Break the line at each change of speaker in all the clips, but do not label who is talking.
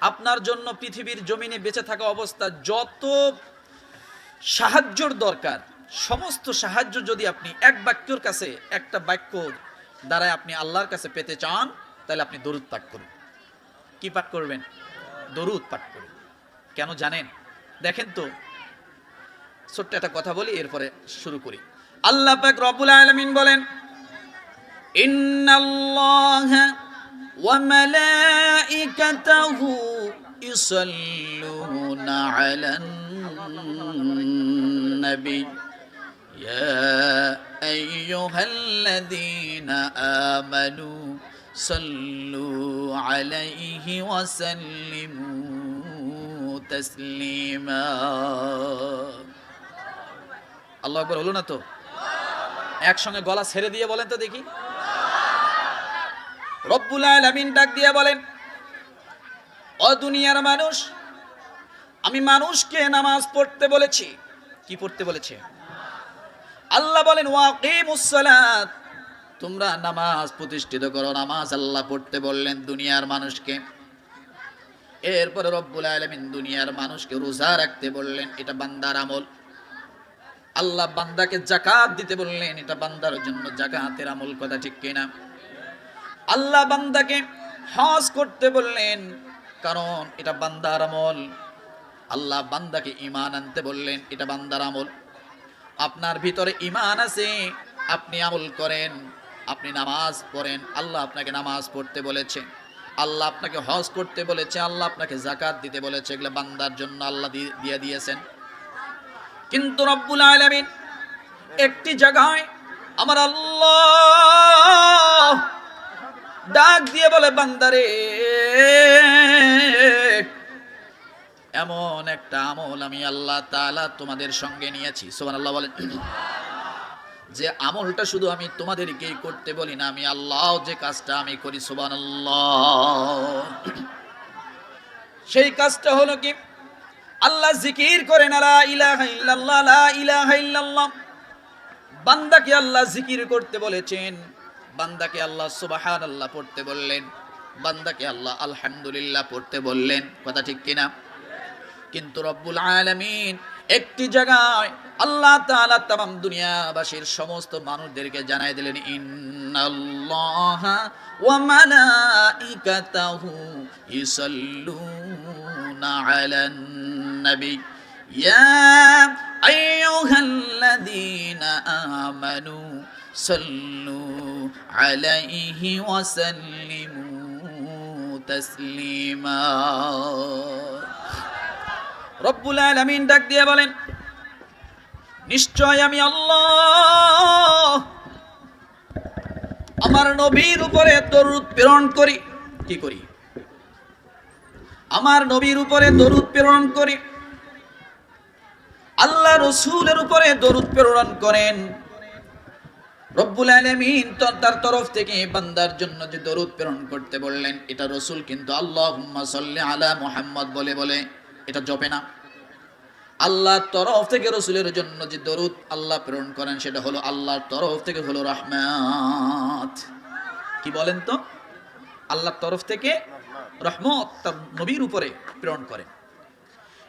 আপনার জন্য পৃথিবীর জমিনে বেঁচে থাকা অবস্থা যত সাহায্যর দরকার, সমস্ত সাহায্য যদি আপনি এক বাক্যর কাছে, একটা বাক্য দ্বারাই আপনি আল্লাহর কাছে পেতে চান, তাহলে আপনি দরুদ পাঠ করুন। কি পাঠ করবেন? দরুদ পাঠ করুন। কেন জানেন? দেখেন তো, ছোট্ট একটা কথা বলি, এরপরে শুরু করি। আল্লাহ পাক রব্বুল আলামিন বলেন, ইন্নাল্লাহা ওয়া মালাইকাতাহু ইসাল্লুনা আলান নবী يا أيها الذين آمنوا صلوا عليه وسلموا تسليما আল্লাহ আকবর হলো না তো একসঙ্গে গলা ছেড়ে দিয়ে বলেন তো দেখি রব্বুল আলামিন ডাক দিয়ে বলেন ও দুনিয়ার মানুষ, আমি মানুষকে নামাজ পড়তে বলেছি। কি পড়তে বলেছে? আল্লাহ বলেন ওয়াকিমুস তোমরা নামাজ প্রতিষ্ঠিত করো, নামাজ আল্লাহ পড়তে বললেন দুনিয়ার মানুষকে। এরপরে রব্বুল আলামিন দুনিয়ার মানুষকে রোজা রাখতে বললেন, এটা বান্দার আমল। আল্লাহ বান্দাকে জাকাত দিতে বললেন, এটা বান্দার জন্য জাকাতের আমল কথা ঠিক কিনা? আল্লাহ বান্দাকে হজ করতে বললেন, কারণ এটা বান্দার আমল। আল্লাহ বান্দাকে ইমান আনতে বললেন, এটা বান্দার আমল। আপনার ভিতরে ইমান আছে, আপনি আমল করেন, আপনি নামাজ পড়েন, আল্লাহ আপনাকে নামাজ পড়তে বলেছে। আল্লাহ আপনাকে হজ করতে বলেছে, আল্লাহ আপনাকে জাকাত দিতে বলেছে, এগুলো বান্দার জন্য আল্লাহ দিয়ে- দিয়ে দিয়েছেন। কিন্তু রব্বুল আলামিন একটি জায়গায় আমার আল্লাহ ডাক দিয়ে বলে, বান্দারে, এমন একটা আমল আমি আল্লাহ তাআলা তোমাদের সঙ্গে নিয়েছি। সোমান সুবহানাল্লাহ বলেন, যে আমলটা শুধু আমি তোমাদেরকেই করতে বলি না, আমি আল্লাহ যে কাজটা আমি করি, সুবহানাল্লাহ। সেই কাজটা হলো কি? আল্লাহ জিকির ইলাহা ইল্লাল্লাহ। বান্দাকে আল্লাহ জিকির করতে বলেছেন। বান্দাকে আল্লাহ সুবহানাল্লাহ পড়তে বললেন, বান্দাকে আল্লাহ আলহামদুলিল্লাহ পড়তে বললেন, কথা ঠিক কিনা? কিন্তু রব্বুল আলামিন একটি জায়গায় আল্লাহ তাআলা তাম দুনিয়াবাসীর সমস্ত মানুষদেরকে জানাই দিলেন, ইন্নাল্লাহা ওয়া ওয়া সাল্লিমু তাসলিমা রব্বুল আলামিন ডাক দিয়ে বলেন, নিশ্চয় আমি আল্লাহ আমার নবীর উপরে দরুদ প্রেরণ করি। কি করি? আমার নবীর উপরে দরুদ প্রেরণ করি। আল্লাহ রসুলের উপরে দরুদ প্রেরণ করেন। রব্বুল আলামিন তার তরফ থেকে বান্দার জন্য যে দরুদ প্রেরণ করতে বললেন, এটা রসুল কিন্তু আল্লাহুম্মা সাল্লি আলা মুহাম্মদ বলে বলে, এটা জপে না। আল্লাহর তরফ থেকে রসুলের জন্য যে দরুদ আল্লাহ প্রেরণ করেন, সেটা হলো আল্লাহর তরফ থেকে হলো রহমাত। কি বলেন তো? আল্লাহর তরফ থেকে রহমত তার নবীর উপরে প্রেরণ করেন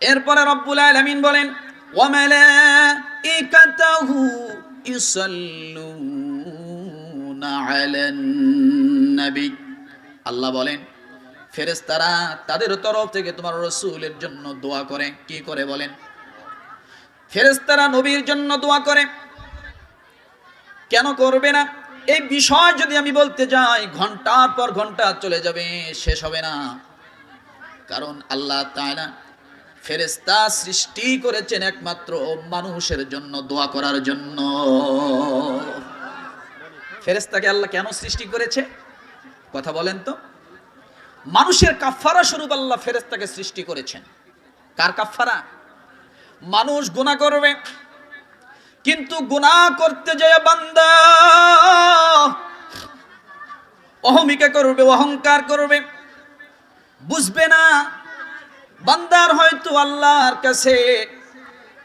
এরপরে রব্বুল আলামিন বলেন নবী আল্লাহ বলেন, ফেরেশতারা তাদের তরফ থেকে তোমার রসুলের জন্য দোয়া করে। কি করে বলেন? ফেরেশতারা নবীর জন্য দোয়া করে। কেন করবে না? এই বিষয় যদি আমি বলতে যাই, ঘণ্টার পর ঘণ্টা চলে যাবে, শেষ হবে না। কারণ আল্লাহ তাআলা ফেরেশতা সৃষ্টি করেছেন একমাত্র মানুষের জন্য দোয়া করার জন্য। ফেরেস্তাকে আল্লাহ কেন সৃষ্টি করেছে? কথা বলেন তো। মানুষের কাফারা স্বরূপ আল্লাহ ফেরেস্তাকে সৃষ্টি করেছেন। কার কাফারা মানুষ গুনাহ করবে। কিন্তু গুনাহ করতে যায় বান্দা। অহমিকা করবে, অহংকার করবে। বুঝবে না। বান্দার হয়তো আল্লাহর কাছে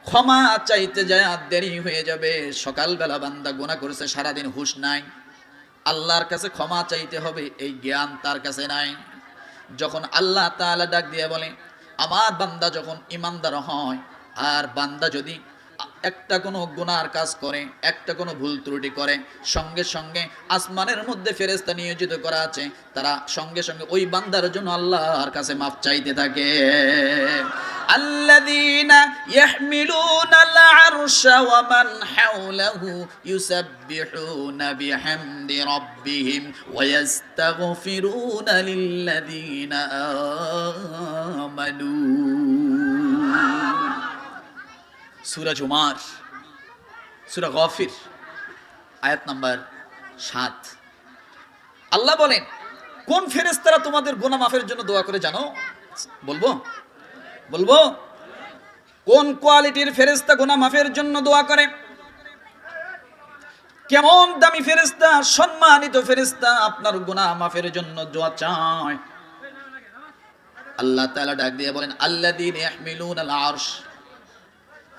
ক্ষমা চাইতে যায় দেরি হয়ে যাবে। সকালবেলা বান্দা গোনা করেছে, সারাদিন হুশ নাই। আল্লাহর কাছে ক্ষমা চাইতে হবে, এই জ্ঞান তার কাছে নাই। যখন আল্লাহ তাআলা ডাক দিয়ে বলে, আমার বান্দা যখন ইমানদার হয়, আর বান্দা যদি একটা কোনো গুনার কাজ করে একটা কোনো ভুল ত্রুটি করে সঙ্গে সঙ্গে আসমানের মধ্যে ফেরেস্তা নিয়োজিত করা আছে তারা সঙ্গে সঙ্গে ওই বান্দার জন্য আল্লাহর কাছে মাফ চাইতে থাকে الذين يحملون العرش ومن حوله يسبحون بحمد ربهم ويستغفرون للذين آمنوا সুরা জুমার সুরা গফির, আয়াত নাম্বার সাত। আল্লাহ বলেন, কোন ফেরেস্তারা তোমাদের গুনাহ মাফের জন্য দোয়া করে জানো? বলব? বলব? কোন কোয়ালিটির ফেরেস্তা গুনাহ মাফের জন্য দোয়া করে? কেমন দামি ফেরেস্তা সম্মানিত ফেরেস্তা আপনার গুনাহ মাফের জন্য দোয়া চায়? আল্লাহ তাআলা ডাক দিয়ে বলেন, আল্লাযীন ইয়াহমিলুন আল আরশ।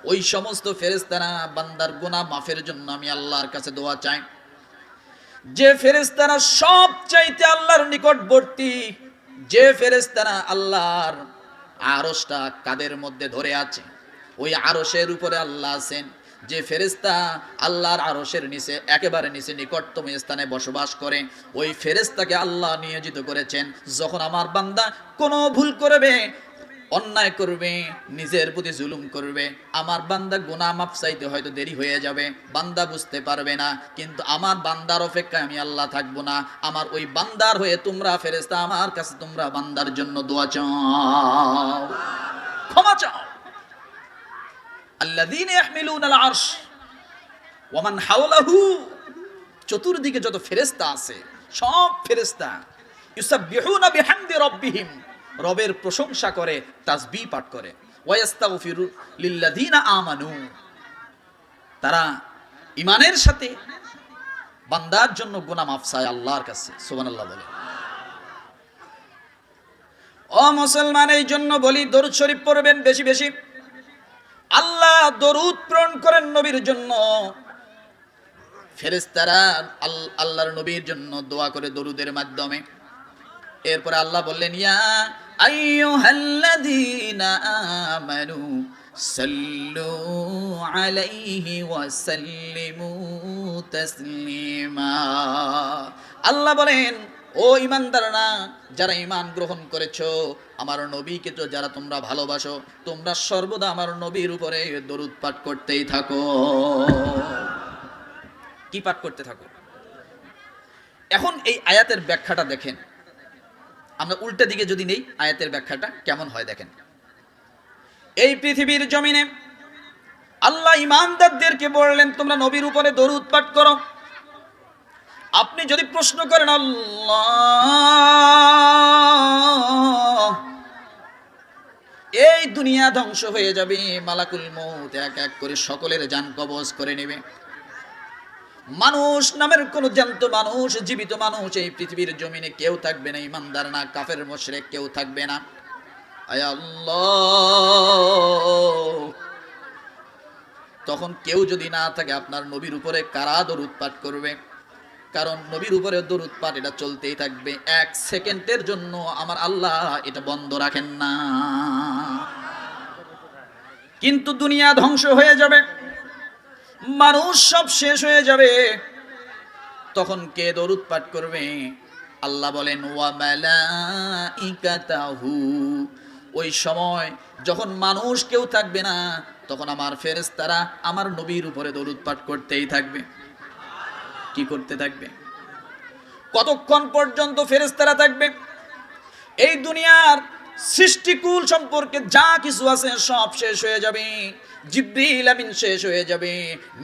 ওই সমস্ত ফেরেস্তারা বান্দার গুনাহ মাফের জন্য আমি আল্লাহর কাছে দোয়া চাই। যে ফেরেস্তারা সব চাইতে আল্লাহর নিকটবর্তী, যে ফেরেস্তারা আল্লাহর আরশটা কাদের মধ্যে ধরে আছে, ওই আরশের উপরে আল্লাহ আছেন। যে ফেরেস্তা আল্লাহর আরশের নিচে, একেবারে নিচে নিকটতম স্থানে বসবাস করে, ওই ফেরেস্তাকে আল্লাহ নিয়োজিত করেছেন। যখন আমার বান্দা কোনো ভুল করবে অন্যায় করবে, নিজের প্রতি জুলুম করবে। আমার বান্দা গুনাহ মাফ চাইতে হয়তো দেরি হয়ে যাবে, বান্দা বুঝতে পারবে না। কিন্তু আমার বান্দার অপেক্ষায় আমি আল্লাহ থাকব না। আমার ওই বান্দার হয়ে তোমরা ফেরেস্তা আমার কাছে তোমরা বান্দার জন্য দোয়া চাও। ক্ষমা চাও। আল্লাযীনা ইয়াহমিলুনাল আরশ ওয়া মান হাওলাহু, চতুর্দিকে যত ফেরেস্তা আছে, সব ফেরেস্তা ইউসাব্বিহুনা বিহামদি রাব্বিহিম। রবের প্রশংসা করে, তাসবিহ পাঠ করে। আমানু। তারা ইমানের সাথে বান্দার জন্য গুনাহ মাফ চায় আল্লাহর কাছে, সুবহানাল্লাহ বলে। ও মুসলমান, এই জন্য বলি, দরুদ শরীফ পড়বেন বেশি বেশি। আল্লাহ দরুদ প্রেরণ করেন নবীর জন্য। ফেরেশতারা আল- আল্লাহর নবীর জন্য দোয়া করে দরুদের মাধ্যমে। এরপরে আল্লাহ বললেন, ইয়া আইয়ুহাল্লাযীনা আমানু সাল্লু আলাইহি ওয়া সাল্লিমু তাসলিমা। আল্লাহ বলেন, ও ইমানদাররা যারা ইমান গ্রহণ করেছ, আমার নবীকে তো যারা তোমরা ভালোবাসো, তোমরা সর্বদা আমার নবীর উপরে দরুদ পাঠ করতেই থাকো। কি পাঠ করতে থাকো? এখন এই আয়াতের ব্যাখ্যাটা দেখেন। আমরা উল্টা দিকে যদি নেই, আয়াতের ব্যাখ্যাটা কেমন হয় দেখেন। এই পৃথিবীর জমিনে আল্লাহ ইমানদারদেরকে বললেন, তোমরা নবীর উপরে দরুদ পাঠ করো। আপনি যদি প্রশ্ন করেন এই দুনিয়া ধ্বংস হয়ে যাবে, মালাকুল মৌত এক এক করে সকলের যান কবজ করে নেবে। মানুষ, নামের কোন জ্যান্ত মানুষ, জীবিত মানুষ এই পৃথিবীর জমিনে কেউ থাকবে না, ইমানদার না, কাফের, মোশরেক কেউ থাকবে না। তখন কেউ যদি না থাকে, আপনার নবীর উপরে কারা দরুদ পাঠ করবে? কারণ নবীর উপরে দরুদ পাঠ এটা চলতেই থাকবে। এক সেকেন্ডের জন্য আমার আল্লাহ এটা বন্ধ রাখেন না। কিন্তু দুনিয়া ধ্বংস হয়ে যাবে। মানুষ সব শেষ হয়ে যাবে। তখন কে দরুদ পাঠ করবে? আল্লাহ বলেন, ওয়া মালাইকাতাহু। ওই সময় যখন মানুষ কেউ থাকবে না, তখন আমার ফেরেশতারা আমার নবীর উপরে দরুদ পাঠ করতেই থাকবে। কি করতে থাকবে? কতক্ষণ পর্যন্ত ফেরেশতারা থাকবে? এই দুনিয়ার সৃষ্টিকুল সম্পর্কে যা কিছু আছে সব শেষ হয়ে যাবে। জিব্রিল আমিন শেষ হয়ে যাবে,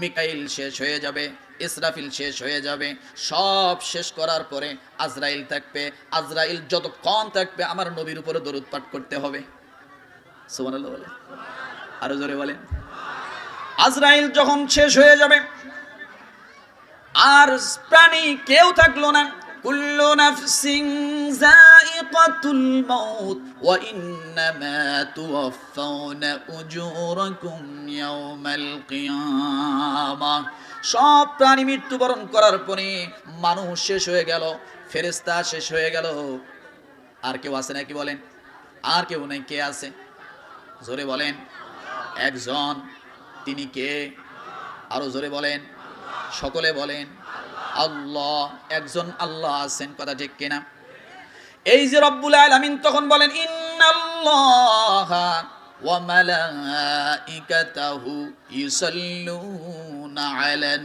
মিকাইল শেষ হয়ে যাবে, ইসরাফিল শেষ হয়ে যাবে। সব শেষ করার পরে আজরাইল থাকবে। আজরাইল যতক্ষণ থাকবে আমার নবীর উপরে দরুদ পাঠ করতে হবে। বলে আরও জোরে বলেন। আজরাইল যখন শেষ হয়ে যাবে, আর প্রাণী কেউ থাকল না। কুল্লু নাফসিন যায়িকাতুল মাউত ওয়া তুওয়াফাউনা উজুরাকুম ইয়াওমাল কিয়ামাহ সব প্রাণী মৃত্যুবরণ করার পরে মানুষ শেষ হয়ে গেল, ফেরেশতা শেষ হয়ে গেল। আর কেউ আছে নাকি বলেন? আর কেউ নেই? কে আছে? জোরে বলেন। একজন, তিনি কে? আরও জোরে বলেন। সকলে বলেন। আল্লাহ, একজন আল্লাহ আছেন, কথা ঠিক কিনা? এই যে রব্বুল আলামিন তখন বলেন, ইন্নাল্লাহ ওয়া মালাইকাতাহু ইউসাল্লুনা আলান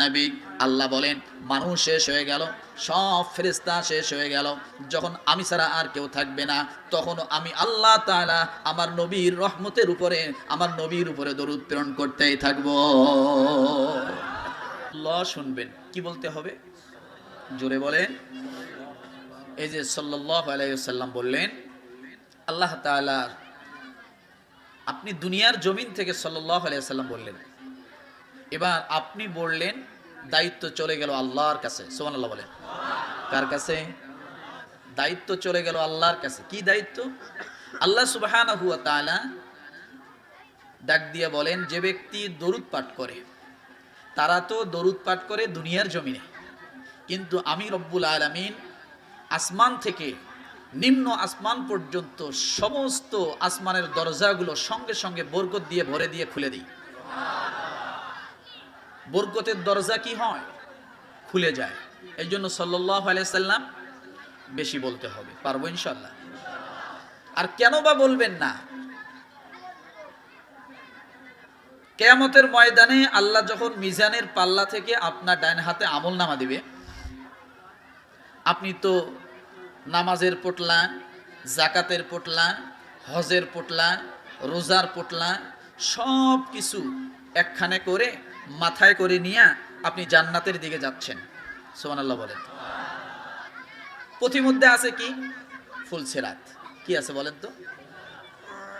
নবী। আল্লাহ বলেন, মানুষ শেষ হয়ে গেল, সব ফেরেশতা শেষ হয়ে গেল। যখন আমি ছাড়া আর কেউ থাকবে না তখন আমি আল্লাহ তাআলা আমার নবীর রহমতের উপরে, আমার নবীর উপরে দরুদ প্রেরণ করতেই থাকব। ল শুনবেন। কি বলতে হবে? জোরে বলেন। এই যে আলাইসাল্লাম বললেন, আল্লাহ তাআলা আপনি দুনিয়ার জমিন থেকে সাল্লাহ আলাইসাল্লাম বললেন। এবার আপনি বললেন, দায়িত্ব চলে গেল আল্লাহর কাছে। সোমান আল্লাহ বলেন। কার কাছে? দায়িত্ব চলে গেল আল্লাহর কাছে। কি দায়িত্ব? আল্লাহ তাআলা ডাক দিয়ে বলেন, যে ব্যক্তি দরুদ পাঠ করে তারা তো দরুদ পাঠ করে দুনিয়ার জমিনে। কিন্তু আমি রব্বুল আলামিন আসমান থেকে নিম্ন আসমান পর্যন্ত সমস্ত আসমানের দরজাগুলো সঙ্গে সঙ্গে বরকত দিয়ে ভরে দিয়ে খুলে দিই। বরকতের দরজা কি হয়? খুলে যায়। এই জন্য আলাইসাল্লাম বেশি বলতে হবে। পারব ইনশাল্লাহ আর কেন বা বলবেন না? কেয়ামতের ময়দানে আল্লাহ যখন মিজানের পাল্লা থেকে আপনার ডাইন হাতে আমল নামা দিবে, আপনি তো নামাজের পোটলা জাকাতের পোটলা, হজের পোটলা, রোজার পোটলা, সব কিছু একখানে করে, মাথায় করে নিয়ে আপনি জান্নাতের দিকে যাচ্ছেন। সোমান আল্লাহ বলেন। পথিমধ্যে আছে কি? ফুলছেরাত কি আছে বলেন তো?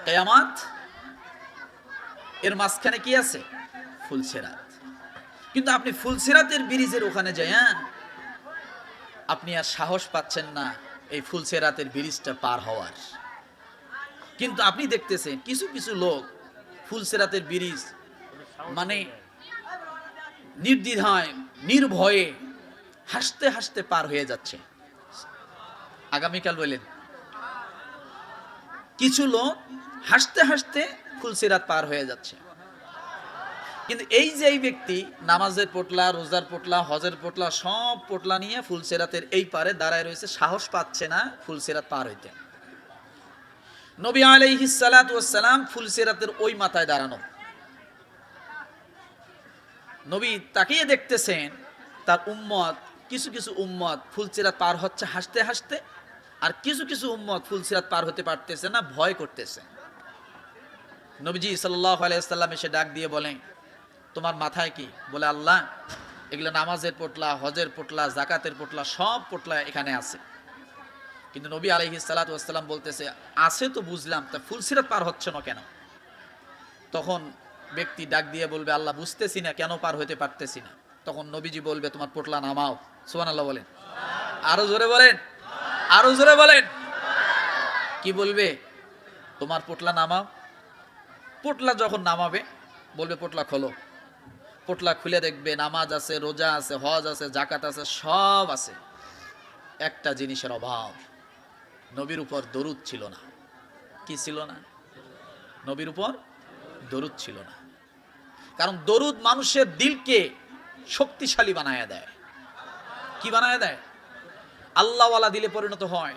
কেয়ামাত? এর মাঝখানে কি আছে? ফুলছেরাত কিন্তু আপনি ফুলছেরাতের ব্রিজের ওখানে যাই হ্যাঁ আপনি আর সাহস পাচ্ছেন না এই ফুলছেরাতের ব্রিজটা পার হওয়ার। কিন্তু আপনি দেখতেছেন, কিছু কিছু লোক ফুলছেরাতের ব্রিজ মানে নির্দ্বিধায়, নির্ভয়ে হাসতে হাসতে পার হয়ে যাচ্ছে। আগামীকাল বললেন কিছু লোক হাসতে হাসতে ফুলসিরাত পার হয়ে যাচ্ছে। কিন্তু এই যে এই ব্যক্তি নামাজের পোটলা, রোজার পোটলা, হজের পোটলা, সব পোটলা নিয়ে ফুলসেরাতের এই পারে দাঁড়ায় রয়েছে, সাহস পাচ্ছে না ফুলসেরাত পার হইতে। নবী আলাইহিস সালাতু ওয়াস সালাম ফুলসেরাতের ওই মাথায় দাঁড়ানো। নবী তাকিয়ে দেখতেছেন, তার উম্মত, কিছু কিছু উম্মত ফুলসিরাত পার হচ্ছে, হাসতে হাসতে, আর কিছু কিছু উম্মত ফুলসিরাত পার হতে পারতেছে না, ভয় করতেছে। নবীজি সাল্লাহ আলাইসাল্লাম এসে ডাক দিয়ে বলেন, তোমার মাথায় কি? বলে, আল্লাহ, এগুলো নামাজের পোটলা, হজের পোটলা জাকাতের পোটলা, সব পোটলা এখানে আছে। কিন্তু নবী আলহি সালাতাম বলতেছে, আছে তো বুঝলাম, তা ফুলসিরাত পার হচ্ছে না কেন? তখন ব্যক্তি ডাক দিয়ে বলবে, আল্লাহ, বুঝতেছি না কেন পার হতে পারতেছি না। তখন নবীজি বলবে, তোমার পোটলা নামাও। সোহান আল্লাহ বলেন। আরও জোরে বলেন, আরও জোরে বলেন। কি বলবে? তোমার পোটলা নামাও। পোটলা যখন নামাবে, বলবে, পোটলা খোলো। পোটলা খুলে দেখবে, নামাজ আছে, রোজা আছে, হজ আছে জাকাত আছে, সব আছে। একটা জিনিসের অভাব, নবীর উপর দরুদ ছিল না। কি ছিল না? নবীর উপর দরুদ ছিল না। কারণ দরুদ মানুষের দিলকে শক্তিশালী বানায় দেয়। কি বানায় দেয়? আল্লাহওয়ালা দিলে পরিণত হয়।